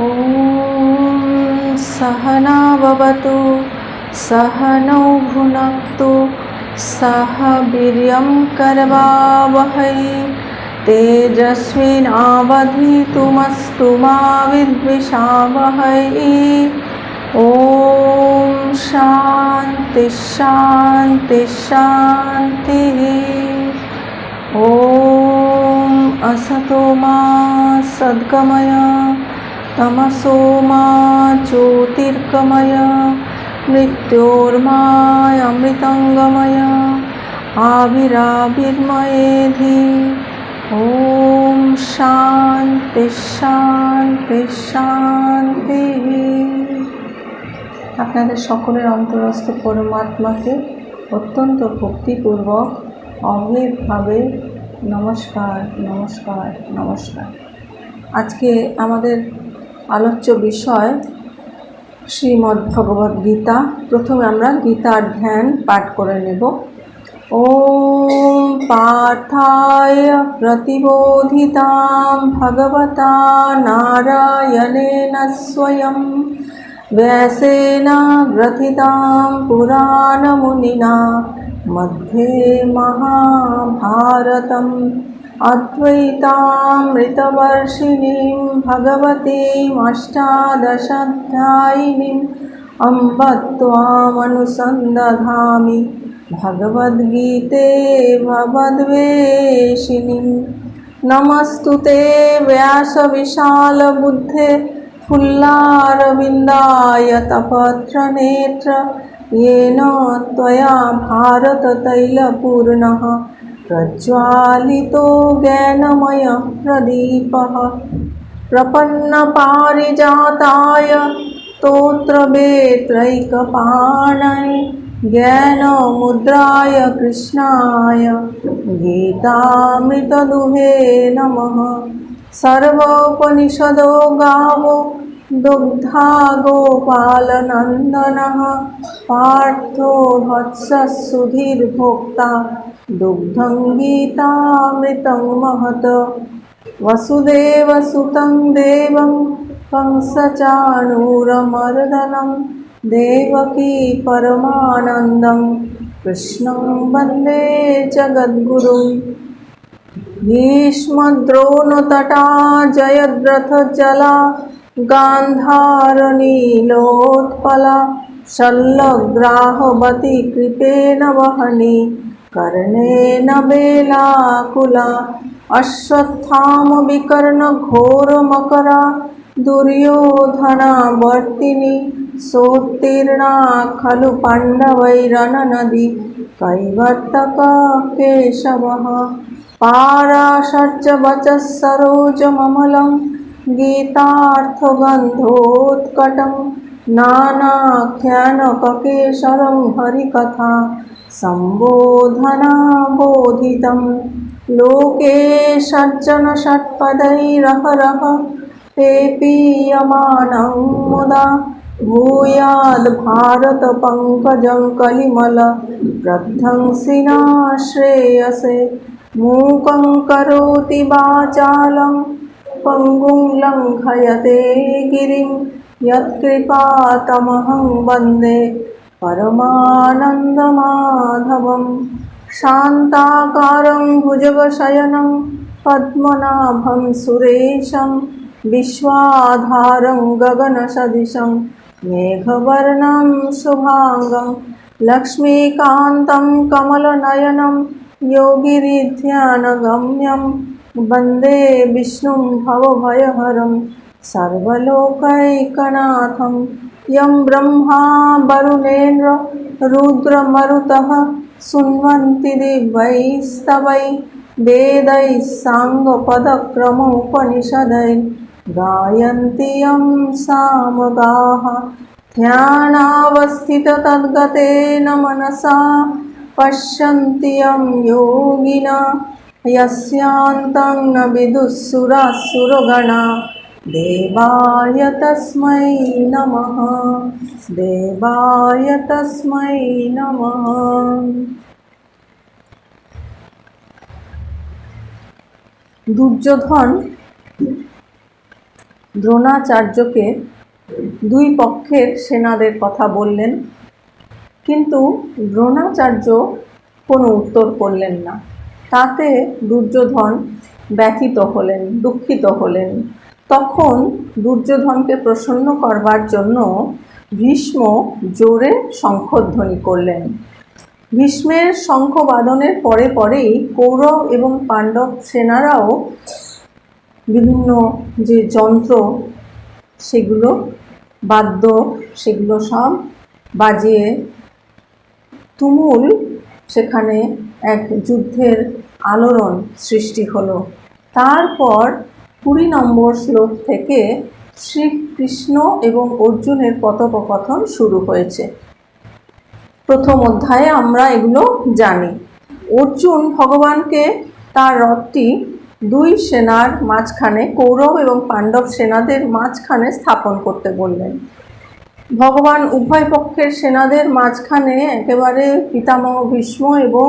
ॐ सहना भवतु सहनौ भुनक्तु सह वीर्यं करवावहै। तेजस्विनावधीतुमस्तु मा विद्विषावहै। ॐ शान्ति शान्ति, शान्तिः। ॐ असतो मा सद्गमय। तमसो मा ज्योतिर्गमय मृत्योर्मायमृतङ्गमय आविराविर्मयेधि ॐ शान्ति शान्ति শান্তিः আপনাদের সকলের অন্তরস্থ পরমাত্মাকে অত্যন্ত ভক্তিপূর্বক অভেদভাবে নমস্কার নমস্কার নমস্কার আজকে আমাদের আলোচ্য বিষয় শ্রীমদ্ ভগবদ্ গীতা প্রথমে আমরা গীতার ধ্যান পাঠ করে নেব ॐ पार्थाय प्रतिबोधितां भगवता नारायणेन स्वयं व्यासेन ग्रथितां पुराणमुनिना मध्ये महाभारतम् अद्वैतामृतवर्षिणीं भगवतीमष्टादशाध्यायिनीम् अम्ब त्वामनुसन्दधामि भगवद्गीते भवद्वेषिणीं नमस्तु ते व्यासविशालबुद्धे फुल्लारविन्दाय तपत्रनेत्र येन त्वया भारततैलपूर्णः प्रज्वालितो ज्ञानमय प्रदीपः। प्रपन्नपारिजाताय स्तोत्रवेत्रैकपाणै ज्ञानमुद्राय कृष्णाय गीतामृतदुहे नमः। सर्वोपनिषदो गावो दुग्धा गोपालनन्दनः पार्थो वत्ससुधीर्भोक्ता दुग्धं गीतामृतं महत्। वसुदेवसुतं देवं कंसचाणूरमर्दनं देवकी परमानन्दं। कृष्णं वंदे जगद्गुरुम् भीष्मद्रोणतटा जयद्रथजला गान्धारनीलोत्पला शल्लग्राहवती कृपेण वहनी कर्णेन बेलाकुला अश्वत्थामविकर्णघोरमकरा दुर्योधनावर्तिनी सोत्तीर्णा खलु पाण्डवैरननदी कैवर्तककेशवः पाराशर्च वचः सरोजममलं गीतार्थगन्धोत्कटं नानाख्यानककेशरं हरिकथा सम्बोधनाबोधितं। लोके षड्जन षट्पदैरहरः ते पीयमानं मुदा भूयाद्भारतपङ्कजं कलिमल, प्रध्वंसिना श्रेयसे। मूकं करोति पङ्गुं लङ्घयते गिरिं, यत्कृपातमहं वंदे परमानन्दमाधवं। शान्ताकारं भुजगशयनं, पद्मनाभं सुरेशं, विश्वाधारं गगनसदृशं, मेघवर्णं शुभाङ्गं, लक्ष्मीकान्तं कमलनयनं, योगिरिध्यानगम्यं वन्दे विष्णुं भवभयहरं सर्वलोकैकनाथं यं ब्रह्मा वरुणेन्द्र रुद्रमरुतः सुन्वन्ति दिवैस्तवै वेदैः साङ्गपदक्रमोपनिषदै गायन्ति यं सामगाः ध्यानावस्थिततद्गतेन मनसा पश्यन्ति यं योगिना यस्यान्तं न विदुःसुरासुरगणा देवाय तस्मै नमः देवाय तस्मै नमः দুর্যোধন দ্রোণাচার্যকে দুই পক্ষের সেনাদের কথা বললেন কিন্তু দ্রোণাচার্য কোনো উত্তর করলেন না তাতে দুর্যোধন ব্যথিত হলেন, দুঃখিত হলেন। তখন দুর্যোধনকে প্রসন্ন করবার জন্য ভীষ্ম জোরে শঙ্খধ্বনি করলেন। ভীষ্মের শঙ্খবাদনের পরে পরেই কৌরব এবং পাণ্ডব সেনারাও বিভিন্ন যে যন্ত্র, সেগুলো বাদ্য, সেগুলো সব বাজিয়ে তুমুল সেখানে এক যুদ্ধের আলোড়ন সৃষ্টি হলো। তারপর কুড়ি নম্বর শ্লোক থেকে শ্রীকৃষ্ণ এবং অর্জুনের কথোপকথন শুরু হয়েছে। প্রথম অধ্যায়ে আমরা এগুলো জানি। অর্জুন ভগবানকে তার রথটি দুই সেনার মাঝখানে, কৌরব এবং পাণ্ডব সেনাদের মাঝখানে স্থাপন করতে বললেন। ভগবান উভয় পক্ষের সেনাদের মাঝখানে একেবারে পিতামহ ভীষ্ম এবং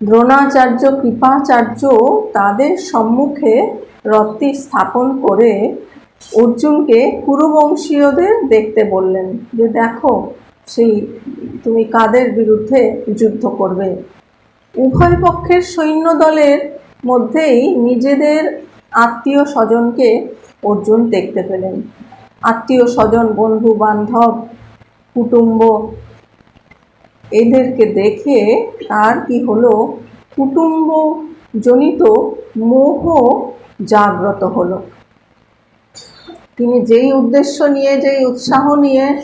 দ্রোণাচার্য, কৃপাচার্য তাদের সম্মুখে রথটি স্থাপন করে অর্জুনকে কুরুবংশীয়দের দেখতে বললেন যে, দেখো, সেই তুমি কাদের বিরুদ্ধে যুদ্ধ করবে? উভয় পক্ষের সৈন্যদলের মধ্যেই নিজেদের আত্মীয় স্বজনকে অর্জুন দেখতে পেলেন। আত্মীয় স্বজন, বন্ধু, বান্ধব, কুটুম্ব এদেরকে দেখে তার কি হলো? কুটুম্ব জনিত মোহ জাগ্রত হলো। তিনি যেই উদ্দেশ্য নিয়ে, যেই উৎসাহ নিয়ে,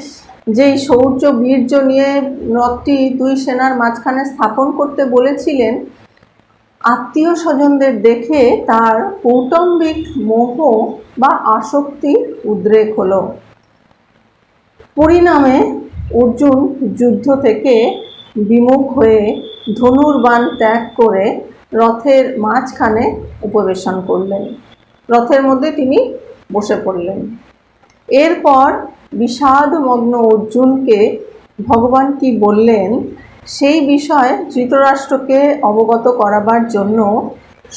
যেই শৌর্য বীর্য নিয়ে রথটি দুই সেনার মাঝখানে স্থাপন করতে বলেছিলেন, আত্মীয় স্বজনদের দেখে তার কৌটম্বিক মোহ বা আসক্তি উদ্রেক হলো। পরিণামে অর্জুন যুদ্ধ থেকে বিমুখ হয়ে ধনুর্বাণ ত্যাগ করে রথের মাঝখানে উপবেশন করলেন। রথের মধ্যে তিনি বসে পড়লেন। এরপর বিষাদমগ্ন অর্জুনকে ভগবান কি বললেন, সেই বিষয়ে ধৃতরাষ্ট্রকে অবগত করাবার জন্য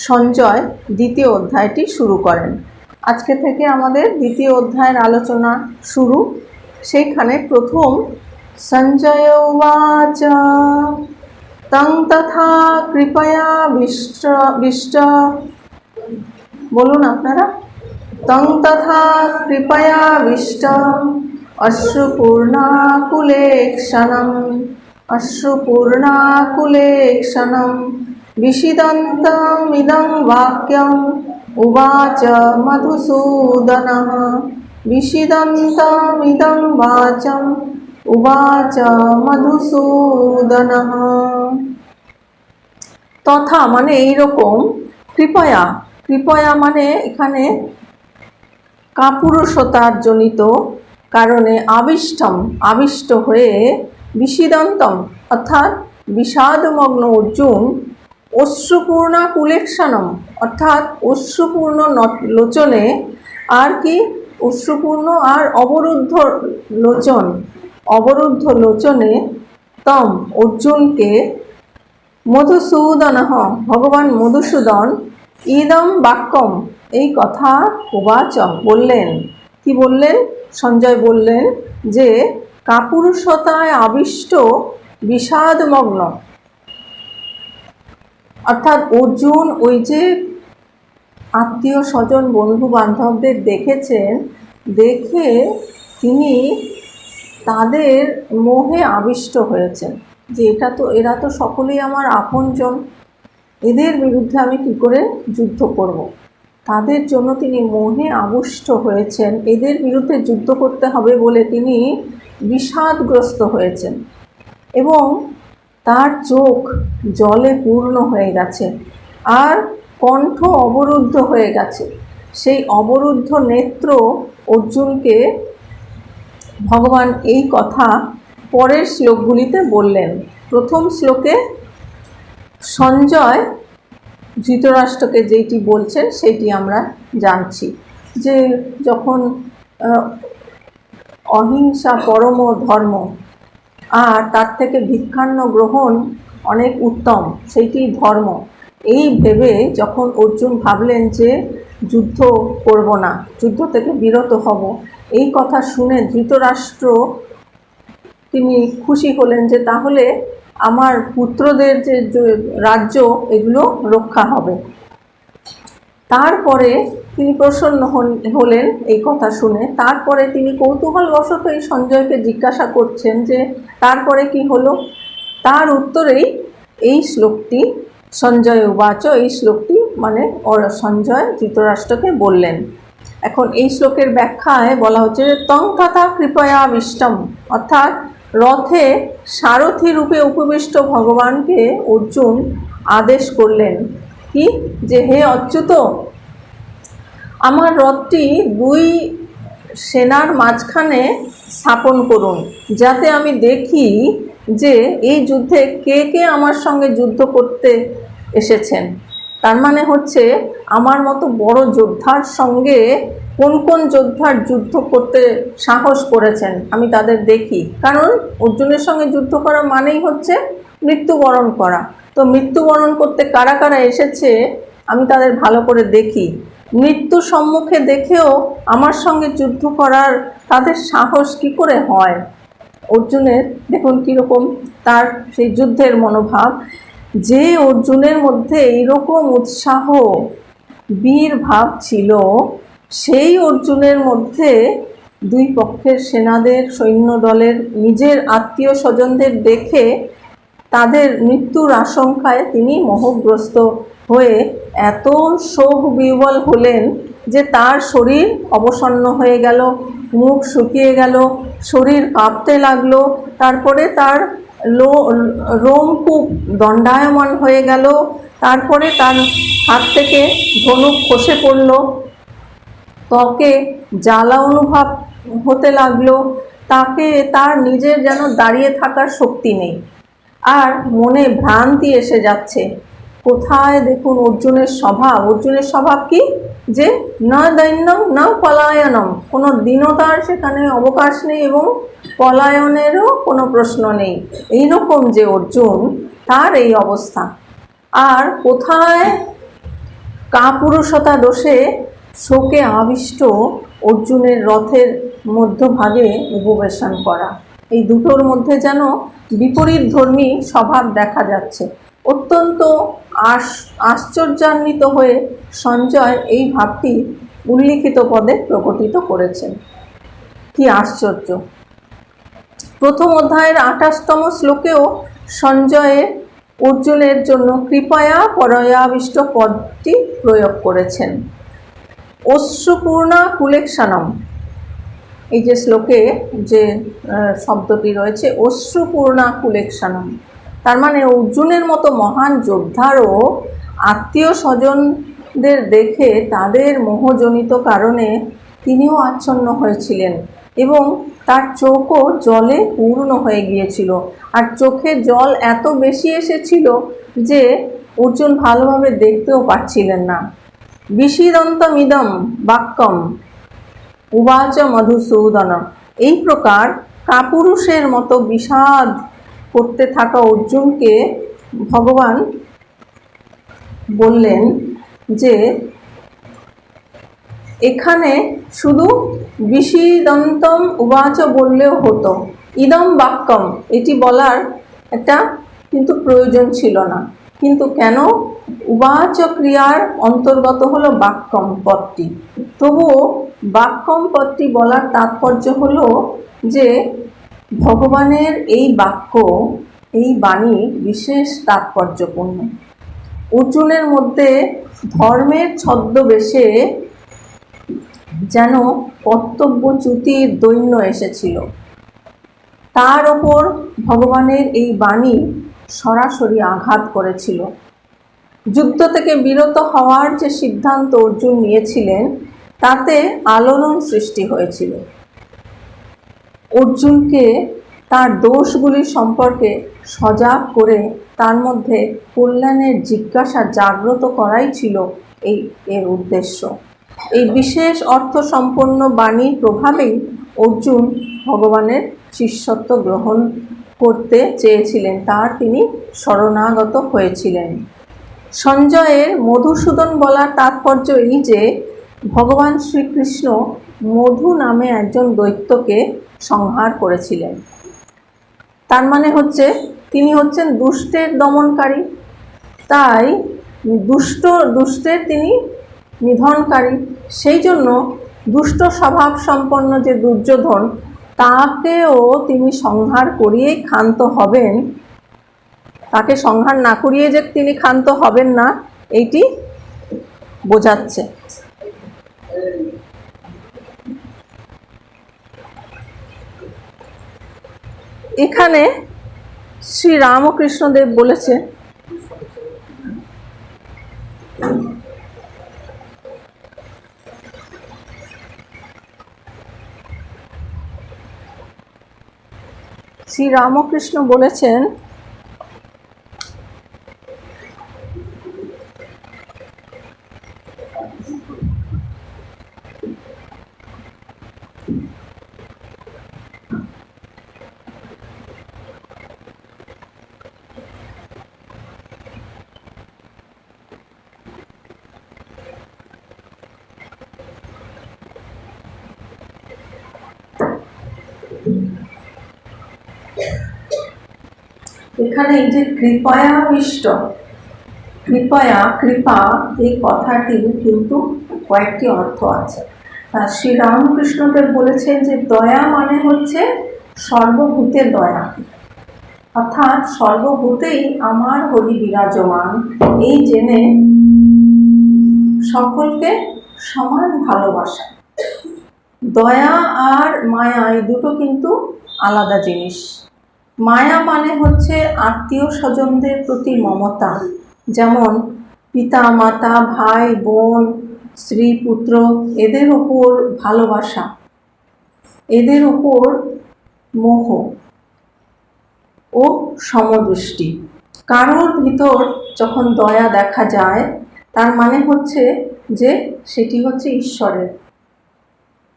সঞ্জয় দ্বিতীয় অধ্যায়টি শুরু করেন। আজকে থেকে আমাদের দ্বিতীয় অধ্যায়ের আলোচনা শুরু। সেইখানে প্রথম সঞ্জয় উবাচ তং তথা কৃপয়া বিষ্ট বিষ্ট বলুন আপনারা তং তথা কৃপয়া বিষ্ট অশ্রুপূর্ণাকুলে ক্ষণম অশ্রুপূর্ণাকুলে ক্ষণম विषिदन्तमिदं वाक्यम् उवाच मधुसूदनः विषिदन्तमिदं वाचम् উবাচ মধুসূদনঃ তথা মানে এইরকম, কৃপয়া কৃপয়া মানে এখানে কাপুরুষতার জনিত কারণে আবিষ্টম, আবিষ্ট হয়ে বিষিদন্তম, অর্থাৎ বিষাদমগ্ন অর্জুন অশ্রুপূর্ণা কুলেকশনম অর্থাৎ অশ্রুপূর্ণ লোচনে আর কি? অশ্রুপূর্ণ আর অবরুদ্ধ লোচন। অবরুদ্ধ লোচনে তম অর্জুনকে মধুসূদন ভগবান মধুসূদন, ইদম বাক্যম এই কথা উবাচ বললেন। কি বললেন? সঞ্জয় বললেন যে, কাপুরুষতায় আবিষ্ট বিষাদমগ্ন। অর্থাৎ অর্জুন ওই যে আত্মীয় স্বজন বন্ধু বান্ধবদের দেখেছেন, দেখে তিনি তাদের মোহে আবিষ্ট হয়েছেন যে এটা তো, এরা তো সকলেই আমার আপনজন। এদের বিরুদ্ধে আমি কী করে যুদ্ধ করব। তাদের জন্য তিনি মোহে আবিষ্ট হয়েছেন। এদের বিরুদ্ধে যুদ্ধ করতে হবে বলে তিনি বিষাদগ্রস্ত হয়েছেন। এবং তার চোখ জলে পূর্ণ হয়ে গেছে আর কণ্ঠ অবরুদ্ধ হয়ে গেছে। সেই অবরুদ্ধ নেত্র অর্জুনকে ভগবান এই কথা পরের শ্লোকগুলিতে বললেন। প্রথম শ্লোকে, সঞ্জয় ধৃতরাষ্ট্রকে যেটি বলছেন সেটি আমরা জানছি। যে যখন অহিংসা পরম ধর্ম, আর তার থেকে ভিক্ষান্ন গ্রহণ অনেক উত্তম সেইটি ধর্ম। এই ভেবে যখন অর্জুন ভাবলেন যে যুদ্ধ করব না, যুদ্ধ থেকে বিরত হব এই কথা শুনে ধৃতরাষ্ট্র তিনি খুশি হলেন যে তাহলে আমার পুত্রদের যে রাজ্য, এগুলো রক্ষা হবে। তারপরে তিনি প্রসন্ন হলেন এই কথা শুনে। তারপরে তিনি কৌতূহলবশত এই সঞ্জয়কে জিজ্ঞাসা করছেন যে, তারপরে কি হলো? তার উত্তরেই এই শ্লোকটি, সঞ্জয় উবাচ, এই শ্লোকটি মানে সঞ্জয় ধৃতরাষ্ট্রকে বললেন। এখন এই শ্লোকের ব্যাখ্যায় বলা হচ্ছে যে তং তথা কৃপয়া বিষ্টম অর্থাৎ রথে সারথি রূপে উপবিষ্ট ভগবানকে অর্জুন আদেশ করলেন। কি? যে হে অচ্যুত, আমার রথটি দুই সেনার মাঝখানে স্থাপন করুন, যাতে আমি দেখি যে এই যুদ্ধে কে কে আমার সঙ্গে যুদ্ধ করতে এসেছেন। তার মানে হচ্ছে আমার মতো বড় যোদ্ধার সঙ্গে কোন কোন যোদ্ধার যুদ্ধ করতে সাহস করেছেন আমি তাদের দেখি। কারণ অর্জুনের সঙ্গে যুদ্ধ করা মানেই হচ্ছে মৃত্যুবরণ করা। তো মৃত্যুবরণ করতে কারা কারা এসেছে আমি তাদের ভালো করে দেখি। মৃত্যু সম্মুখে দেখেও আমার সঙ্গে যুদ্ধ করার তাদের সাহস কি করে হয়? অর্জুনের দেখুন কীরকম তার সেই যুদ্ধের মনোভাব। যে অর্জুনের মধ্যে এইরকম উৎসাহ, বীর ভাব ছিল, সেই অর্জুনের মধ্যে দুই পক্ষের সেনাদের সৈন্য দলের নিজের আত্মীয় স্বজনদের দেখে তাদের মৃত্যুর আশঙ্কায় তিনি মোহগ্রস্ত হয়ে এত শোক বিহ্বল হলেন যে তার শরীর অবসন্ন হয়ে গেল, মুখ শুকিয়ে গেল, শরীর কাঁপতে লাগল, তারপরে তার রোমকূপ দণ্ডায়মান হয়ে গেল। তারপরে তার হাত থেকে ধনুক খসে পড়ল। ত্বকে জ্বালা অনুভব হতে লাগল। তাকে, তার নিজের যেন দাঁড়িয়ে থাকার শক্তি নেই। আর মনে ভ্রান্তি এসে যাচ্ছে। কোথায় দেখুন অর্জুনের স্বভাব? অর্জুনের স্বভাব কি? যে না দৈন্যম, না পলায়নম। কোনো দীনতার সেখানে অবকাশ নেই এবং পলায়নেরও কোনো প্রশ্ন নেই। এইরকম যে অর্জুন, তার এই অবস্থা। আর কোথায় কাপুরুষতা দোষে শোকে আবিষ্ট অর্জুনের রথের মধ্যভাগে উপবেশন করা। এই দুটোর মধ্যে যেন বিপরীত ধর্মী স্বভাব দেখা যাচ্ছে। অত্যন্ত আশ, আশ্চর্যান্বিত হয়ে সঞ্জয় এই ভাবটি উল্লিখিত পদে প্রকটিত করেছেন। কি আশ্চর্য! প্রথম অধ্যায়ের আঠাশতম শ্লোকেও সঞ্জয়ের অর্জুনের জন্য কৃপয়া পরয়াবিষ্ট পদটি প্রয়োগ করেছেন। অশ্রুপূর্ণা কুলেকশনম এই যে শ্লোকে যে শব্দটি রয়েছে, অশ্রুপূর্ণা কুলেকশনম তার মানে অর্জুনের মতো মহান যোদ্ধারও আত্মীয় স্বজনদের দেখে তাদের মোহজনিত কারণে তিনিও আচ্ছন্ন হয়েছিলেন এবং তার চোখও জলে পূর্ণ হয়ে গিয়েছিল। আর চোখে জল এত বেশি এসেছিল যে অর্জুন ভালোভাবে দেখতেও পাচ্ছিলেন না। বিষিদন্তমিদম বাক্যম উবাচ মধুসূদন এই প্রকার কাপুরুষের মতো বিষাদ করতে থাকা অর্জুনকে ভগবান বললেন যে, এখানে শুধু বিষিদন্তম উবাচ বললেও হতো। ইদম বাক্যম। এটি বলার একটা কিন্তু প্রয়োজন ছিল না। কিন্তু কেন? উবাচ ক্রিয়ার অন্তর্গত হলো বাক্যম পদটি। তবুও বাক্যম পদটি বলার তাৎপর্য হলো যে ভগবানের এই বাক্য, এই বাণী বিশেষ তাৎপর্যপূর্ণ। অর্জুনের মধ্যে ধর্মের ছদ্মবেশে যেন কর্তব্যচ্যুতির দৈন্য এসেছিল। তার ওপর ভগবানের এই বাণী সরাসরি আঘাত করেছিল। যুদ্ধ থেকে বিরত হওয়ার যে সিদ্ধান্ত অর্জুন নিয়েছিলেন, তাতে আলোড়ন সৃষ্টি হয়েছিল। অর্জুনকে তার দোষগুলি সম্পর্কে সজাগ করে তার মধ্যে কল্যাণের জিজ্ঞাসা জাগ্রত করাই ছিল এই এর উদ্দেশ্য। এই বিশেষ অর্থ সম্পন্ন বাণীর প্রভাবেই অর্জুন ভগবানের শিষ্যত্ব গ্রহণ করতে চেয়েছিলেন, তার তিনি শরণাগত হয়েছিলেন। সঞ্জয়ের মধুসূদন বলার তাৎপর্য এই যে, ভগবান শ্রীকৃষ্ণ মধু নামে একজন দৈত্যকে সংহার করেছিলেন। তার মানে হচ্ছে তিনি হচ্ছেন দুষ্টের দমনকারী। তাই দুষ্ট, দুষ্টের তিনি নিধনকারী। সেই জন্য দুষ্ট স্বভাব সম্পন্ন যে দুর্যোধন, তাকেও তিনি সংহার করিয়েই ক্ষান্ত হবেন। তাকে সংহার না করিয়ে যে তিনি ক্ষান্ত হবেন না, এইটি বোঝাচ্ছে। এখানে শ্রী রামকৃষ্ণদেব বলেছে শ্রী রামকৃষ্ণ বলেছেন এখানে এই যে কৃপয়া ইষ্ট কৃপয়া, কৃপা এই কথাটির কিন্তু কয়েকটি অর্থ আছে। শ্রী রামকৃষ্ণদেব বলেছেন যে দয়া মানে হচ্ছে সর্বভূতে দয়া। অর্থাৎ সর্বভূতেই আমার হরি বিরাজমান, এই জেনে সকলকে সমান ভালোবাসা। দয়া আর মায়া এই দুটো কিন্তু আলাদা জিনিস। মায়া মানে হচ্ছে আত্মীয় স্বজনদের প্রতি মমতা। যেমন, পিতা, মাতা, ভাই, বোন, স্ত্রী, পুত্র, এদের ওপর ভালোবাসা। এদের ওপর মোহ ও সমদৃষ্টি। কারোর ভিতর যখন দয়া দেখা যায়, তার মানে হচ্ছে যে সেটি হচ্ছে ঈশ্বরের।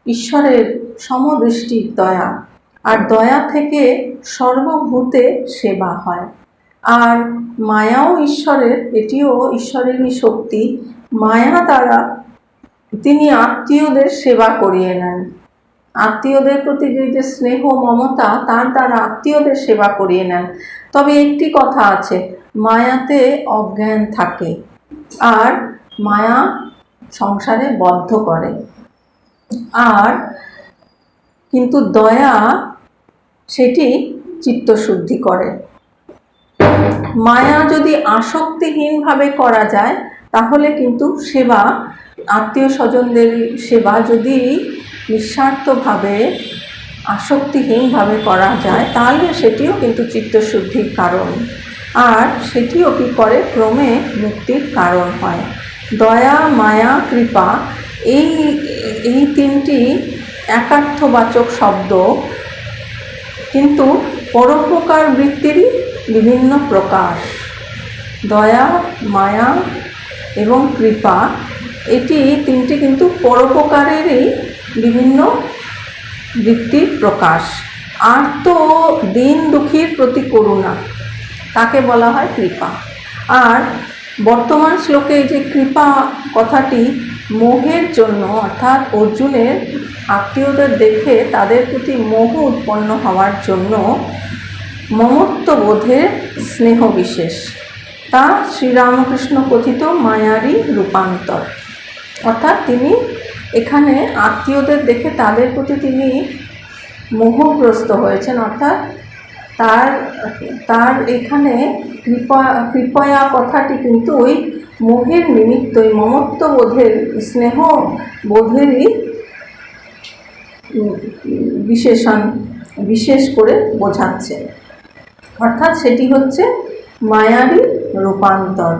ঈশ্বরের সমদৃষ্টির দয়া। আর দয়া থেকে সর্বভূতে সেবা হয়। আর মায়াও ঈশ্বরের, এটিও ঈশ্বরেরই শক্তি। মায়া দ্বারা তিনি আত্মীয়দের সেবা করিয়ে নেন। আত্মীয়দের প্রতি যে স্নেহ, মমতা, তার দ্বারা আত্মীয়দের সেবা করিয়ে নেন। তবে একটি কথা আছে, মায়াতে অজ্ঞান থাকে আর মায়া সংসারে বদ্ধ করে। আর কিন্তু দয়া সেটি চিত্তশুদ্ধি করে। মায়া যদি আসক্তিহীনভাবে করা যায়, তাহলে কিন্তু সেবা আত্মীয় স্বজনদের সেবা যদি নিঃস্বার্থভাবে, আসক্তিহীনভাবে করা যায়, তাহলে সেটিও কিন্তু চিত্তশুদ্ধির কারণ। আর সেটিও কী করে? ক্রমে মুক্তির কারণ হয়। দয়া, মায়া, কৃপা, এই এই তিনটি একার্থবাচক শব্দ কিন্তু পরোপকার বৃত্তিরই বিভিন্ন প্রকাশ দয়া, মায়া এবং কৃপা, এটি তিনটি কিন্তু পরোপকারেরই বিভিন্ন বৃত্তির প্রকাশ। আর তো দিন দুঃখীর প্রতি করুণা, তাকে বলা হয় কৃপা। আর বর্তমান শ্লোকে যে কৃপা কথাটি মোহের জন্য, অর্থাৎ অর্জুনের আত্মীয়দের দেখে তাদের প্রতি মোহ উৎপন্ন হওয়ার জন্য মমত্ববোধের স্নেহ বিশেষ। তা শ্রীরামকৃষ্ণ কথিত মায়ারই রূপান্তর। অর্থাৎ তিনি এখানে আত্মীয়দের দেখে তাদের প্রতি তিনি মোহগ্রস্ত হয়েছেন, অর্থাৎ তার তার এখানে কৃপা, কৃপয়া কথাটি কিন্তু ওই মোহের নিমিত্তই মমত্ববোধের স্নেহ বোধেরই বিশেষণ বিশেষ করে বোঝাচ্ছে। অর্থাৎ সেটি হচ্ছে মায়ারই রূপান্তর।